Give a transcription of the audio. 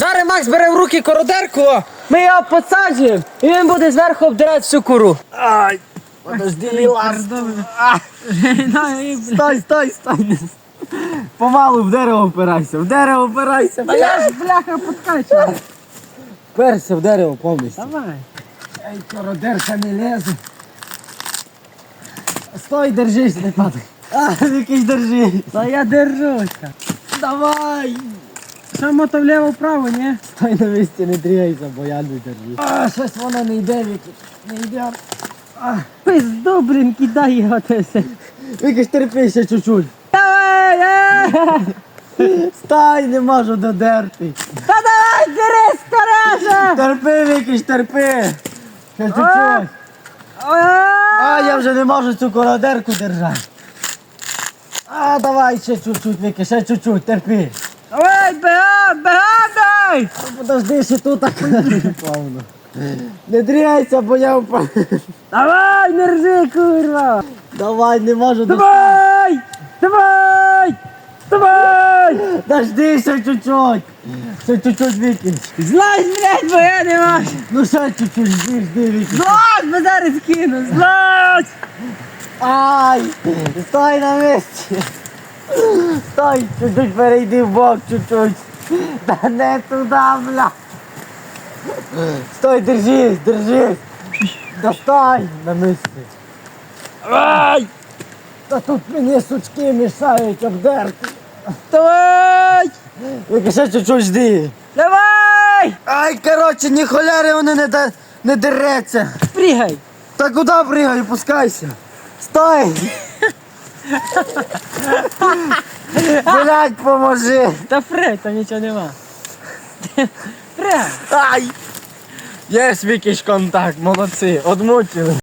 Зараз Макс бере в руки кородерку, ми його посаджуємо, і він буде зверху обдирати всю куру. Ай, подожди, лас. Стой, стой, стой. Помалу в дерево впирайся, в дерево впирайся. Та я ж бляха подкачую. Вперся в дерево повністю. Давай. Ей, кородерка не лезе. Стой, держись, не падай. А, якийсь держи. Та я держуся. Давай. Що мото вліво-вправо, ні? Стой на місці, не дрігайся, бо я не держу. А, щось воно не йде, Віки. Не йде. Пизду, блін, кидай його те все. Ж терпи ще чуть-чуть. Давай, е! Стай, не можу додерти. Та давай, бери скоріше! Терпи, Віки, ж терпи. Ще чуть-чуть. А, я вже не можу цю кородерку держати. А, давай ще чуть-чуть, Віки, ще чуть-чуть, терпи. Бегам, дай! Ну, Подожди, ще тут так. Не дрігайся, бо я впав. Давай, не ржи, курва! Давай, не можу. Давай! Давай! Давай! Дожди ще чуть-чуть. Ще чуть-чуть Віки. Злазь, блядь, бо я не можу! Ну ще чуть-чуть, жди, жди, Віки. Злазь, бо зараз кину! Злазь! Ай! Стой на місці! Стой! Чуть-чуть перейди в бок, чуть-чуть! Та не туди, бля! Стой, держись, держись! Достань на місці! Давай! Та тут мені сучки мішають обдерти! Давай! Тільки ще чуть-чуть жди! Давай! Ай, коротше, ні холяри вони не, да, не дереться! Пригай! Та куди пригай, пускайся! Стой! Блять, поможи! Та фре, там нічого нема. Фре! Ай! Є свій контакт, молодці, одмучили.